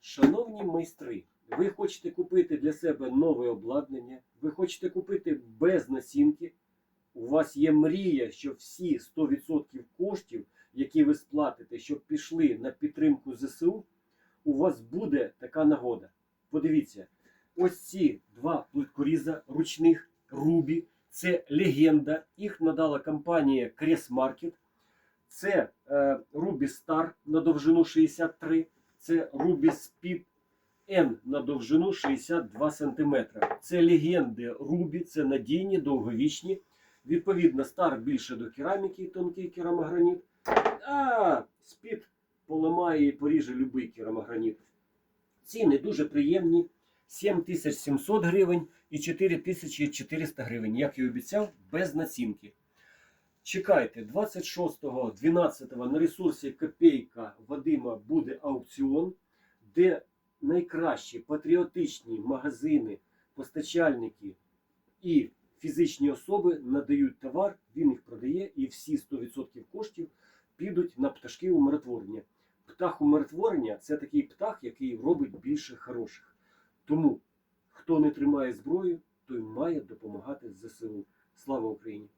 Шановні майстри, ви хочете купити для себе нове обладнання, ви хочете купити без насінки. У вас є мрія, що всі 100% коштів, які ви сплатите, щоб пішли на підтримку ЗСУ, у вас буде така нагода. Подивіться, ось ці два плиткоріза ручних Рубі. Це легенда. Їх надала компанія Крес Market. Це е, Ruby Star на довжину 63. Це Speed N на довжину 62 см. Це легенди Ruby, це надійні, довговічні. Відповідно, Star більше до кераміки, тонкий керамограніт. А Speed поламає і поріже будь-який керамограніт. Ціни дуже приємні. 7700 гривень і 4400 гривень, як і обіцяв, без націнки. Чекайте, 26.12 на ресурсі Копейка Вадима буде аукціон, де найкращі патріотичні магазини, постачальники і фізичні особи надають товар, він їх продає, і всі 100% коштів підуть на пташки умиротворення. Птах умиротворення це такий птах, який робить більше хороших. Тому хто не тримає зброю, той має допомагати ЗСУ. Слава Україні!